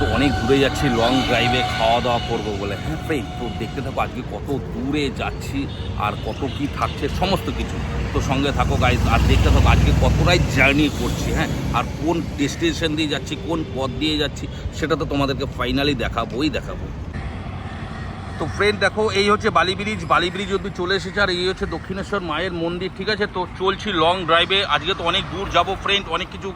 তো অনেক দূরে যাচ্ছি লং ড্রাইভে খাওয়া দাওয়া করব বলে। হ্যাঁ ফ্রেন্ড তো দেখতে থাকো, আজকে কত দূরে যাচ্ছি আর কত কি থাকছে, সমস্ত কিছু। তো সঙ্গে থাকো গাইজ আর দেখতে থাকো আজকে কতটাই জার্নি করছি হ্যাঁ। আর কোন ডেস্টিনেশন দিয়ে যাচ্ছি, কোন পথ দিয়ে যাচ্ছি, সেটা তো তোমাদেরকে ফাইনালি দেখাবোই দেখাবো। তো ফ্রেন্ড দেখো, এই হচ্ছে বালি ব্রিজ বালি ব্রিজ অব্দি চলে এসেছে, আর এই হচ্ছে দক্ষিণেশ্বর মায়ের মন্দির, ঠিক আছে? তো চলছি লং ড্রাইভে আজকে তো অনেক দূর যাব ফ্রেন্ড অনেক কিছু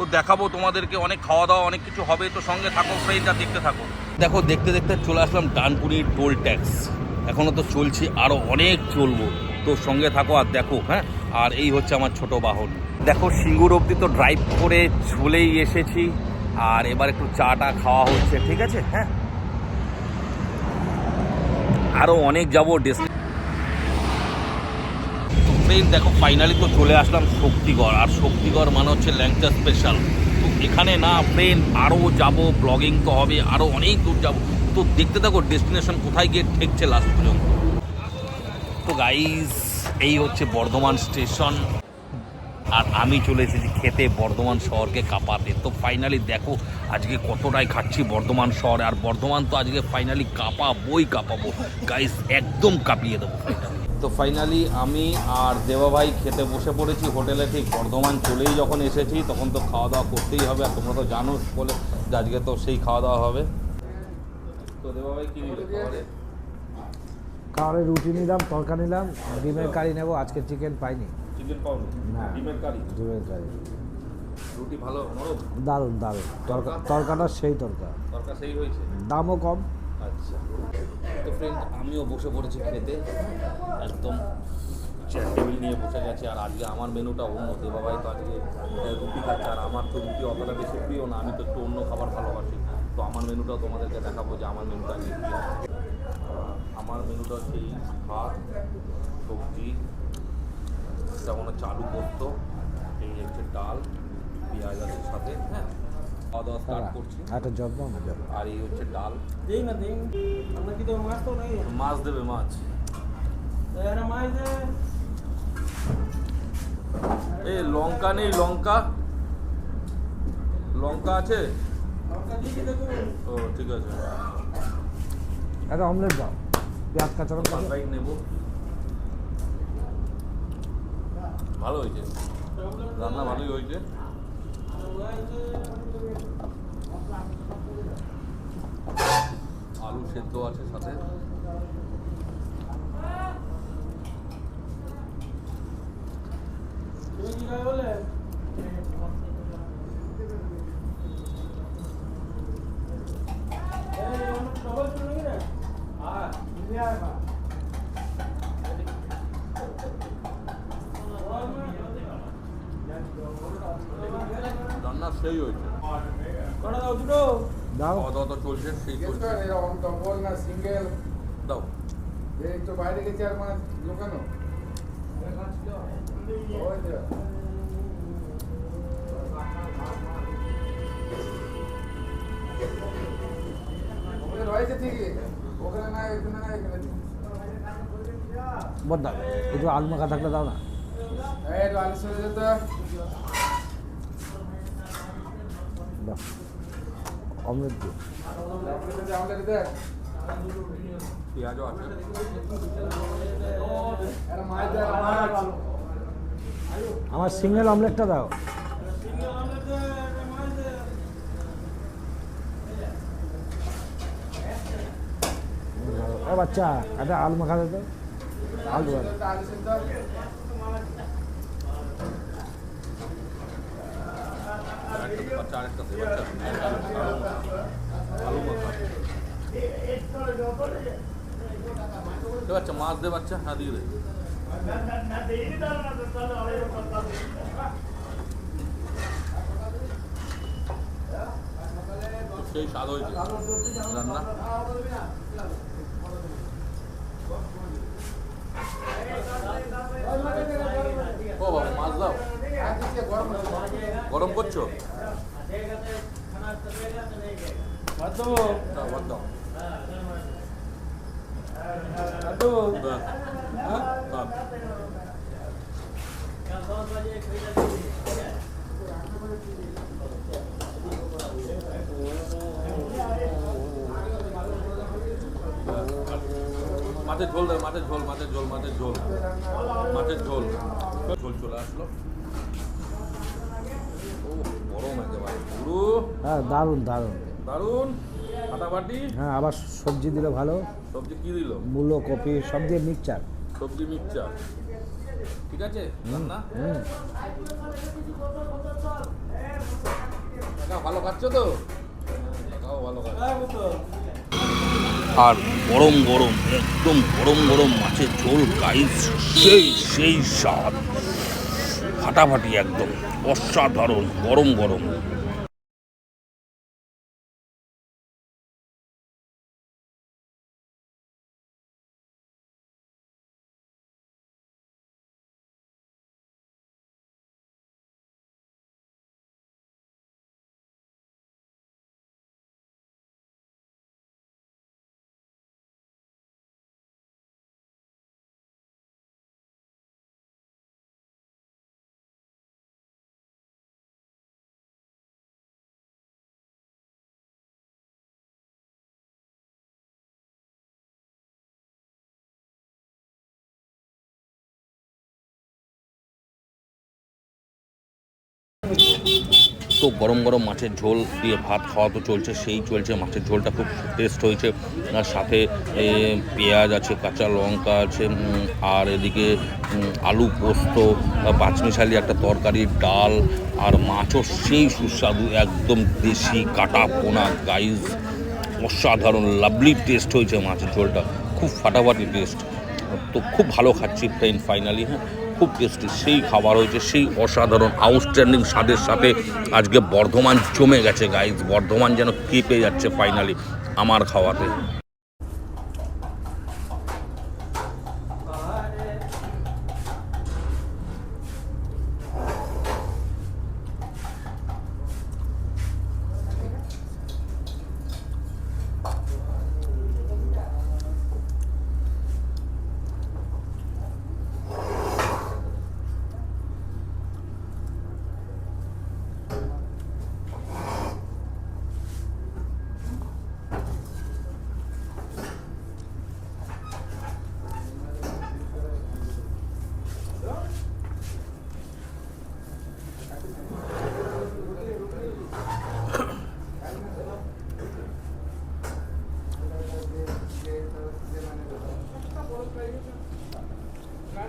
ও দেখাবো তোমাদেরকে, অনেক খাওয়া দাওয়া অনেক কিছু হবে, তো সঙ্গে থাকো ফ্রেন্ড আর দেখতে থাকো। দেখো, দেখতে দেখতে চলে আসলাম ডানপুরি টোল ট্যাক্স। এখনও তো চলছি আরও অনেক চলবো। তো সঙ্গে থাকো আর দেখো হ্যাঁ? আর এই হচ্ছে আমার ছোট বাহন। দেখো, সিঙ্গুর অবধি তো ড্রাইভ করে চলেই এসেছি। আর এবার একটু চাটা খাওয়া হচ্ছে, ঠিক আছে? হ্যাঁ? আরও অনেক যাব ডেস্টি ফ্রেন্ড দেখো ফাইনালি তো চলে আসলাম শক্তিগড়। আর শক্তিগড় মানে হচ্ছে ল্যাংচা স্পেশাল তো এখানে না ফ্রেন্ড আরও যাব ব্লগিং তো হবে আরও অনেক দূর যাব। তো দেখতে থাকো ডেস্টিনেশন কোথায় গিয়ে ঠেকছে লাস্ট পর্যন্ত। তো গাইজ এই হচ্ছে বর্ধমান স্টেশন আর আমি চলে এসেছি খেতে বর্ধমান শহরকে কাঁপাতে। তো ফাইনালি দেখো, আজকে কতটাই খাচ্ছি বর্ধমান শহরে। আর বর্ধমান তো আজকে ফাইনালি কাঁপাবোই কাঁপাবো। গাইস একদম কাঁপিয়ে দেবো। তো ফাইনালি আমি আর দেবাভাই খেতে বসে পড়েছি। হোটেলে ঠিক বর্ধমান চলেই যখন এসেছি তখন তো খাওয়া দাওয়া করতেই হবে। আর তোমরা তো জানো বলে আজকে তো সেই খাওয়া দাওয়া হবে। তো দেবাভাই কি নিলে খাবারে? রুটি নিলাম তরকা নিলাম ডিমের কারি নেব। আজকে চিকেন পাইনি। চিকেন পাউনি না। ডিমের কারি? ডিমের কারি। রুটি ভালো দারুণ দারুণ। তরকা তরকা? তরকাটা সেই তরকা। তরকা সেই হয়েছে? দামও কম। তো ফ্রেন্ড আমিও বসে পড়েছি খেতে। একদম চেয়ার টেবিল নিয়ে বসে গেছে, আর আজকে আমার মেনুটা অন্য। দেবাবাই তো আজকে রুটি খাচ্ছে, আর আমার তো রুটি অতটা বেশি প্রিয় না, আমি তো একটু অন্য খাবার ভালোবাসি। তো আমার মেনুটাও তোমাদেরকে দেখাবো যে আমার মেনুটা কী আছে। আমার মেনুটা হচ্ছে এই ভাত, সবজি যেমন হচ্ছে আলু পোস্ত, এই হচ্ছে ডাল, পেঁয়াজ আছে সাথে হ্যাঁ? খাওয়া দাওয়া স্টার্ট করছি। একটা যত্ন না যত্ন আর এই হচ্ছে ডাল। দেই না দেই আমরা কি তো মাছ তো নাই? মাছ দেবে মাছ। মাছ দে। এই লঙ্কা নেই লঙ্কা। লঙ্কা আছে? ও ঠিক আছে। একটা অমলেট দাও। পেঁয়াজ কাঁচা লঙ্কা। বাইক নেব? ভালো হয়েছে। রান্না ভালোই হয়েছে। আলু সেদ্ধ আছে সাথে। রান্না সেই হয়েছে। কটা দাও দুটো দাও খাওয়া দাওয়া চলছে। সেই চলছে এরকম ডবল না সিঙ্গেল। দাও। এই তো বাইরে গেছে আর মানে লোকানো ওই ওখানে রয়েছে ঠিকই ওখানে না এখানে না এখানে। বদা একটু আলু মাখা থাকলে দাও না। এই আলু সরে যেত। পেঁয়াজও আছে। মাছ আমার সিঙ্গেল অমলেটটা দাও। বাচ্চা একটা আলু মাখা দে তো। আলু আলু। মাছ দে বাচ্চা হ্যাঁ দিয়ে দে সেই স্বাদ হয়েছে রান্না ও বাবা মাছ দাও। গরম করছ দাও। মাছের ঝোল মাছের ঝোল মাছের ঝোল মাছের ঝোল মাছের ঝোল। ঝোল চলে আসলো। হ্যাঁ দারুণ দারুণ। দারুণ ফাটাফাটি হ্যাঁ আবার সবজি দিলে ভালো। সবজি কি দিল? মূলো কপি সব দিয়ে মিক্সচার। সবজি মিক্সচার। ঠিক আছে রান্না? হুম। ভালো খাচ্ছ তো? ভালো আর গরম গরম একদম গরম গরম মাছের ঝোল গাইস সেই সেই স্বাদ। ফাটাফাটি একদম অসাধারণ গরম গরম। গরম গরম মাছের ঝোল দিয়ে ভাত খাওয়া তো চলছে, সেই চলছে। মাছের ঝোলটা খুব টেস্ট হয়েছে। আর সাথে পেঁয়াজ আছে, কাঁচা লঙ্কা আছে আর এদিকে আলু পোস্ত পাঁচমিশালি একটা তরকারি, ডাল আর মাছও সেই সুস্বাদু, একদম দেশি কাটা পোনা গাইজ অসাধারণ লাভলি টেস্ট হয়েছে মাছের ঝোলটা। খুব ফাটাফাটি টেস্ট তো খুব ভালো খাচ্ছি ফ্রেন্ড ফাইনালি হ্যাঁ। খুব টেস্টি সেই খাবার হয়েছে, সেই অসাধারণ আউটস্ট্যান্ডিং স্বাদের সাথে আজকে বর্ধমান জমে গেছে গাইজ বর্ধমান যেন কেঁপে যাচ্ছে ফাইনালি আমার খাওয়াতে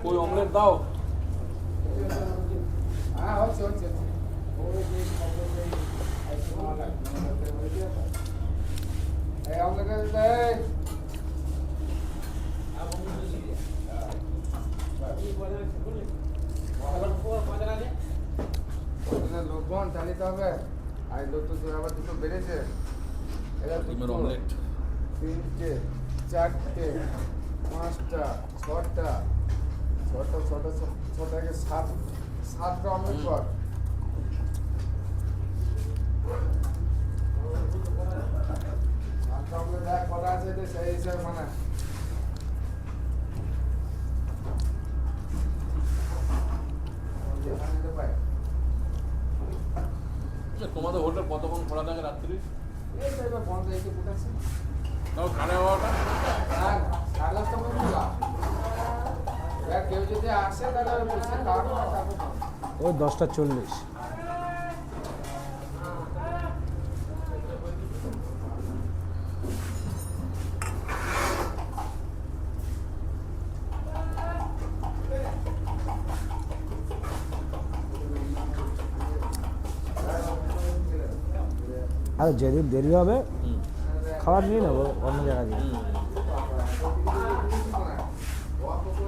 ওই অমলেট দাও। হ্যাঁ লোকজন চালিতে হবে আর লোক তো আবার দুটো বেড়েছে দুটো, অমলেট তিনটে চারটে পাঁচটা ছটা ছটা ছটা ছটাকে সাত কটা আছে সেই হিসাবে মানে। পাই তোমাদের হোটেল কতক্ষণ খোলা থাকে রাত্রি? এই এবার বন্ধ কোথাছে তাও সাড়ে দশটা কেউ যদি আসে তাহলে ওই বসে খাওয়া দাওয়া তারপর খাব। ওই দশটা চল্লিশ আরে যেদিন দেরি হবে, খাবার নিয়ে নেব, অন্য জায়গা দিয়ে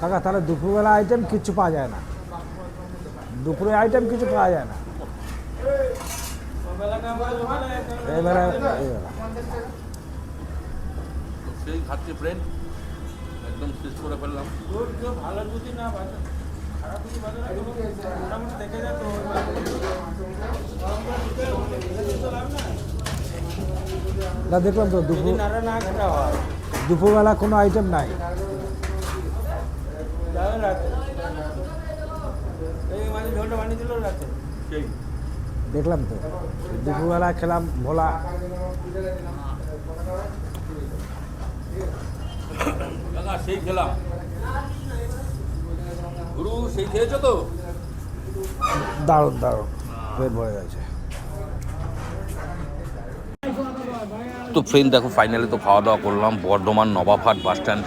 কাকা তাহলে দুপুরবেলা আইটেম কিচ্ছু পাওয়া যায় না। দুপুরে আইটেম কিছু পাওয়া যায় না। এবারে এবারে। সেই খাচ্ছি ফ্রেন্ড একদম শেষ করে ফেললাম। ভালো যদি না বাজে খারাপ যদি না মোটামুটি দেখে যায় তো না দেখলাম তো দুপুর হয় দুপুরবেলা কোনো আইটেম নাই দেখলাম তো দুপুরবেলা খেলাম ভোলা। কাকা সেই খেলাম গুরু সেই খেয়েছো তো? দারুণ দারুণ। পেট ভরে গেছে। তো ফ্রেন্ড দেখো ফাইনালি তো খাওয়া দাওয়া করলাম। বর্ধমান নবাবহাট বাস স্ট্যান্ড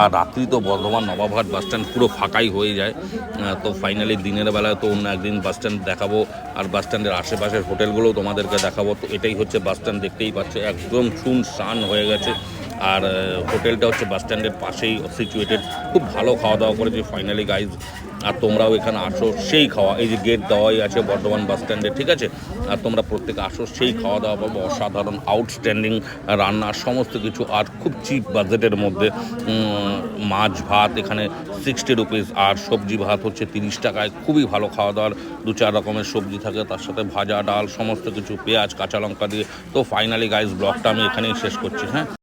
আর রাত্রি তো বর্ধমান নবাবহাট বাস স্ট্যান্ড পুরো ফাঁকাই হয়ে যায়। তো ফাইনালি দিনের বেলায় তো অন্য একদিন বাস স্ট্যান্ড দেখাবো। আর বাস স্ট্যান্ডের আশেপাশের হোটেলগুলোও তোমাদেরকে দেখাবো। তো এটাই হচ্ছে বাস স্ট্যান্ড দেখতেই পাচ্ছ একদম শুন শান হয়ে গেছে। আর হোটেলটা হচ্ছে বাস স্ট্যান্ডের পাশেই সিচুয়েটেড খুব ভালো খাওয়া দাওয়া করেছে ফাইনালি গাইজ আর তোমরাও এখানে আসো, সেই খাওয়া, এই যে গেট দেওয়াই আছে বর্ধমান বাস স্ট্যান্ডে ঠিক আছে? আর তোমরা প্রত্যেকে আসো, সেই খাওয়া দাওয়া পাবো, অসাধারণ আউটস্ট্যান্ডিং রান্না, সমস্ত কিছু, আর খুব চিপ বাজেটের মধ্যে মাছ, ভাত, এখানে সিক্সটি রুপিস আর সবজি, ভাত হচ্ছে তিরিশ টাকায়, খুবই ভালো খাওয়া দাওয়ার দু চার রকমের সবজি থাকে, তার সাথে ভাজা, ডাল, সমস্ত কিছু, পেঁয়াজ, কাঁচা লঙ্কা দিয়ে। তো ফাইনালি গাইজ ব্লগটা আমি এখানেই শেষ করছি হ্যাঁ?